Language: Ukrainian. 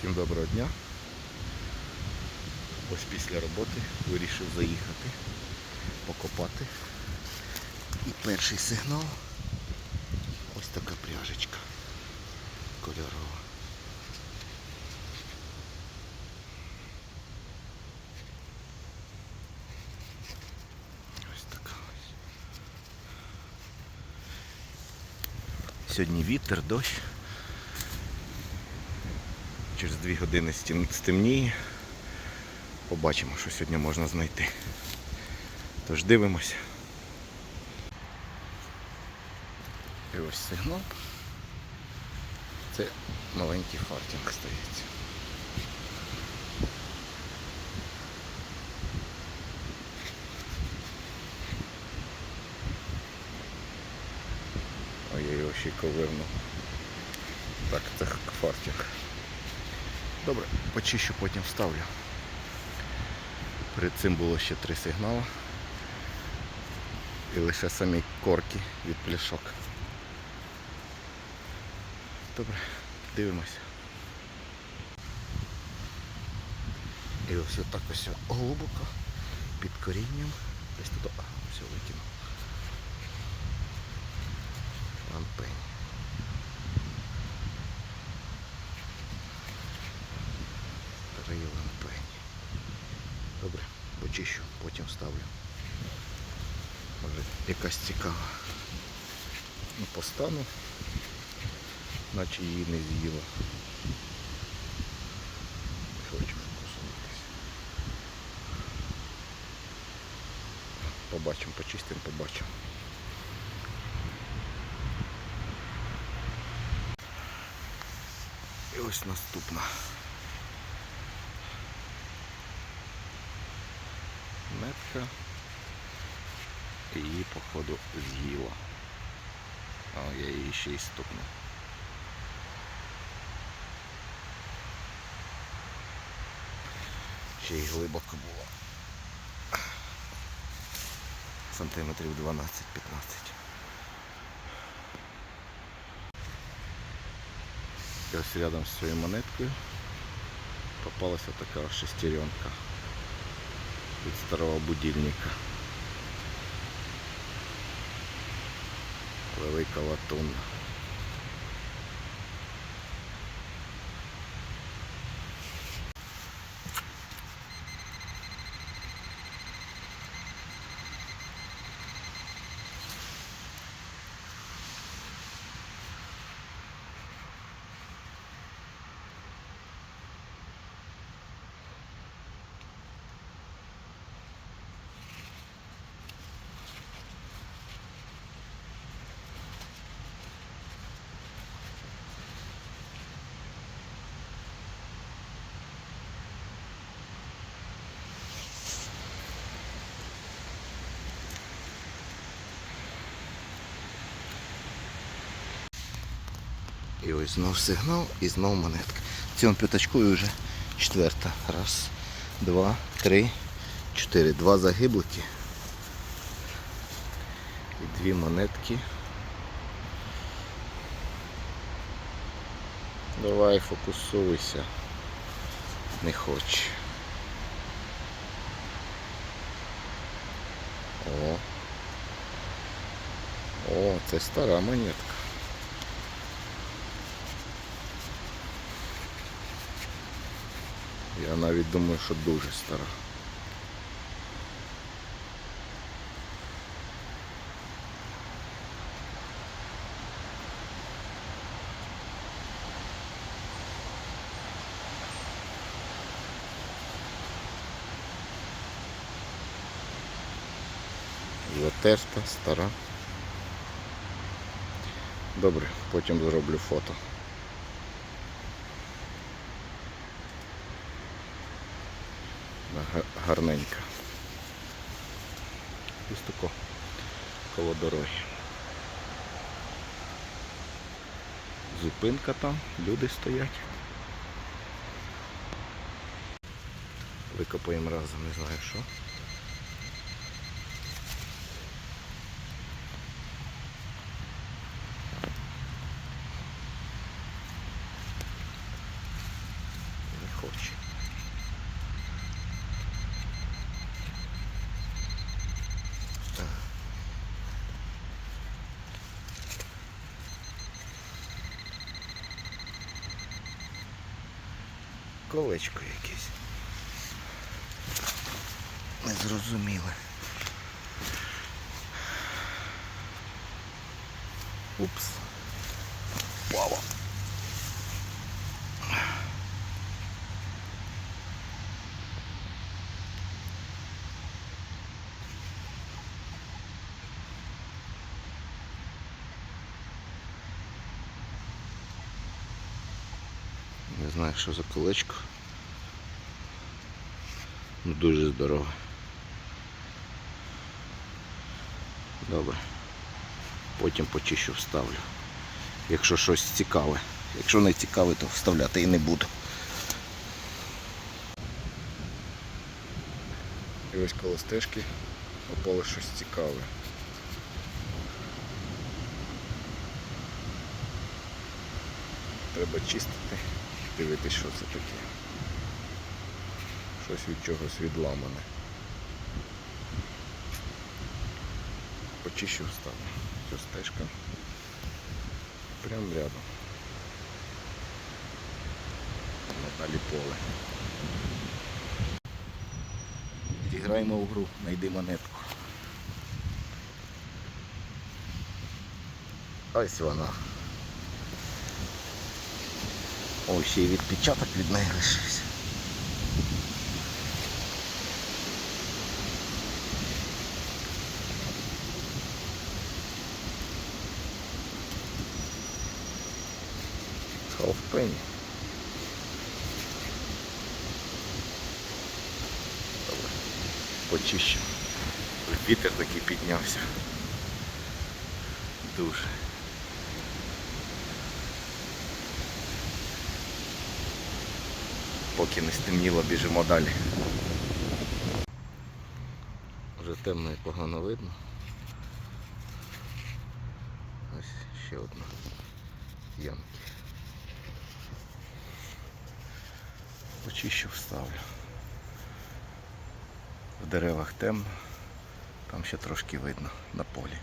Всім доброго дня. Ось після роботи вирішив заїхати, покопати. І перший сигнал ось така пряжечка кольорова. Ось така ось. Сьогодні вітер, дощ. Через дві години стемніє. Побачимо, що сьогодні можна знайти. Тож дивимося. І ось сигнал. Це маленький фартінг стається. Ой, я його ще й ковернув. Так, це фартінг. Добре, почищу, потім вставлю. Перед цим було ще три сигнали. І лише самі корки від пляшок. Добре, дивимося. І ось отак ось глибоко під корінням. Десь туди. А, все викинув. Лампень. Старий лампень. Добре, почищу, потім ставлю. Може якась цікава. Ну, постану, наче її не з'їла. Не хочу фокусуватися. Побачимо, почистимо, побачимо. І ось наступна. І її, походу, з'їла. А я її ще й стукнув. Ще й глибоко було. Сантиметрів 12-15. І ось рядом з цією монеткою попалася така шестеренка від старого будильника. Велика латунна. І ось знов сигнал і знов монетка. Цьому п'ятачку вже четверта. Раз, два, три, чотири. Два загиблики. І дві монетки. Давай фокусуйся. Не хоче. О. О, це стара монетка. Я навіть думаю, що дуже стара. Затерта, стара. Добре, потім зроблю фото. Гарненька. Ось тако коло дороги. Зупинка там, люди стоять. Викопаємо разом, не знаю що. товщі. Так. Колечко якесь. Незрозуміле. Упс. Впало. Не знаю, що за колечко. Ну, Дуже здорове. Добре. Потім почищу вставлю. Якщо щось цікаве. Якщо не цікаве, то вставляти і не буду. І ось коло стежки попало щось цікаве. Треба чистити, дивитись, що це таке. Щось від чогось відламане. Почищу вставлю. Ця стежка. Прям рядом. Далі поле. Зіграємо в гру, знайди монетку. Ось вона. О, ще й відпечаток від неї лишився. Халфпені. Добре. Почищу. Вітер такий піднявся. Дуже. Поки не стемніло, біжимо далі. Вже темно і погано видно. Ось ще одна ямки. Почищу вставлю. В деревах темно, там ще трошки видно на полі.